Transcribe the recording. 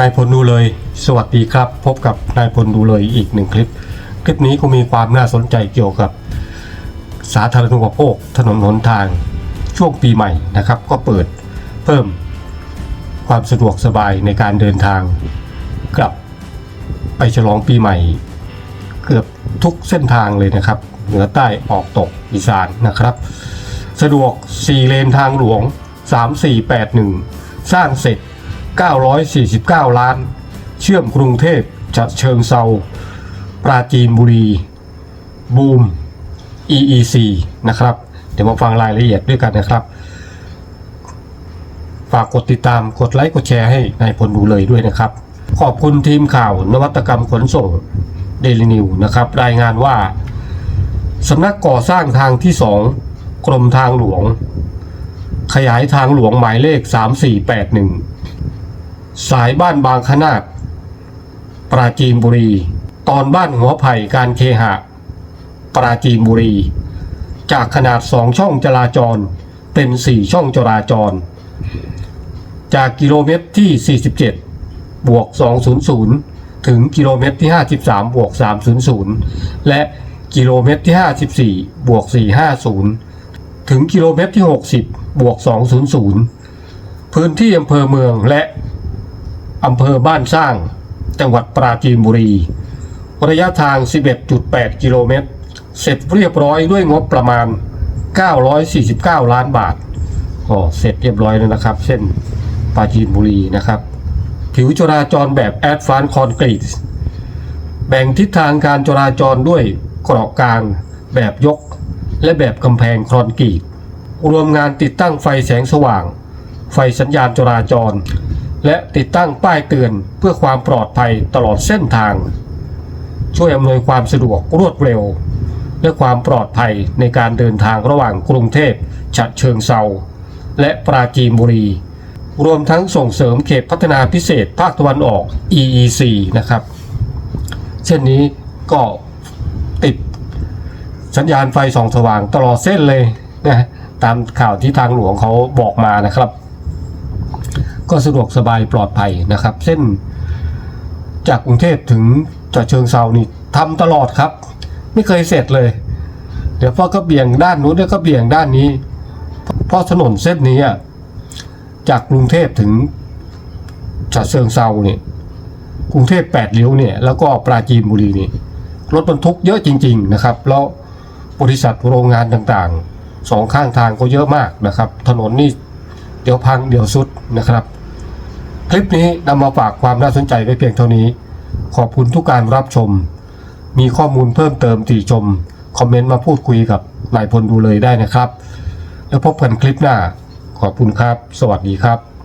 นายพลดูเลย สวัสดีครับ พบกับนายพลดูเลยอีกหนึ่งคลิป คลิปนี้ก็มีความน่าสนใจเกี่ยวกับ สาธารณูปโภคถนนหนทางช่วงปีใหม่นะครับ ก็เปิดเพิ่มความสะดวกสบายในการเดินทาง กลับไปฉลองปีใหม่ เกือบทุกเส้นทางเลยนะครับ เหนือใต้ออกตกอีสานนะครับ สะดวก 4 เลนทางหลวง 3481 สร้างเสร็จ 949 ล้าน เชื่อมกรุงเทพจะเชิงเซาปราจีนบุรี บูม EEC นะครับ เดี๋ยวมาฟังรายละเอียดด้วยกันนะครับ ฝากกดติดตามกดไลค์กดแชร์ให้นายพลดูเลยด้วยนะครับ ขอบคุณทีมข่าวนวัตกรรมขนส่งเดลินิวนะครับ รายงานว่าสำนักก่อสร้างทางที่ 2 กรมทางหลวง ขยายทางหลวงหมายเลข 3481 สายบ้านบางขนาดปราจีนบุรี ตอนบ้านหัวไผ่การเคหะ ปราจีนบุรี จากขนาด2ช่องจราจรเป็น4ช่องจราจร จากกิโลเมตรที่ 47 บวก 200 ถึงกิโลเมตรที่ 53 บวก 300 และกิโลเมตรที่ 54 บวก 450 ถึงกิโลเมตรที่ 60 บวก 200 พื้นที่อำเภอเมืองและ อำเภอบ้านสร้าง จังหวัดปราจีนบุรี ระยะทาง 11.8 กิโลเมตร เสร็จเรียบร้อยด้วยงบประมาณ 949 ล้านบาทอ๋อเสร็จเรียบร้อยแล้วนะครับ เส้นปราจีนบุรีนะครับ ผิวจราจรแบบแอดฟานคอนกรีตแบ่งทิศทางการจราจรด้วยเกราะกลางแบบยก และแบบกำแพงคอนกรีตรวมงานติดตั้งไฟแสงสว่าง ไฟสัญญาณจราจร และติดตั้งป้ายเตือนเพื่อความปลอดภัยตลอดเส้นทาง ช่วยอำนวยความสะดวกรวดเร็ว และความปลอดภัยในการเดินทางระหว่างกรุงเทพฉะเชิงเซาและปราจีนบุรี รวมทั้งส่งเสริมเขตพัฒนาพิเศษภาคตะวันออก EEC นะครับเส้นนี้ก็ติดสัญญาณไฟส่องสว่างตลอดเส้นเลยนะตามข่าวที่ทางหลวงเขาบอกมานะครับ ก็สะดวกสบายปลอดภัยนะครับ เส้นจากกรุงเทพถึงจะเชิงเซานี่ทำตลอดครับ ไม่เคยเสร็จเลย เดี๋ยวพ่อก็เบี่ยงด้านนู้นเดี๋ยวก็เบี่ยงด้านนี้เพราะถนนเส้นนี้อะจากกรุงเทพถึงฉะเชิงเซาเนี่ยกรุงเทพแปดเลี้ยวเนี่ยแล้วก็ปราจีนบุรีนี่รถบรรทุกเยอะจริง ๆนะครับ แล้วบริษัทโรงงานต่างๆสองข้างทางก็เยอะมากนะครับ ถนนนี่เดี๋ยวพังเดี๋ยวสุดนะครับ คลิปนี้นำมาฝากความน่าสนใจไว้เพียงเท่านี้ ขอบคุณทุกการรับชม มีข้อมูลเพิ่มเติมติชม คอมเมนต์มาพูดคุยกับนายพลดูเลยได้นะครับ แล้วพบกันคลิปหน้า ขอบคุณครับ สวัสดีครับ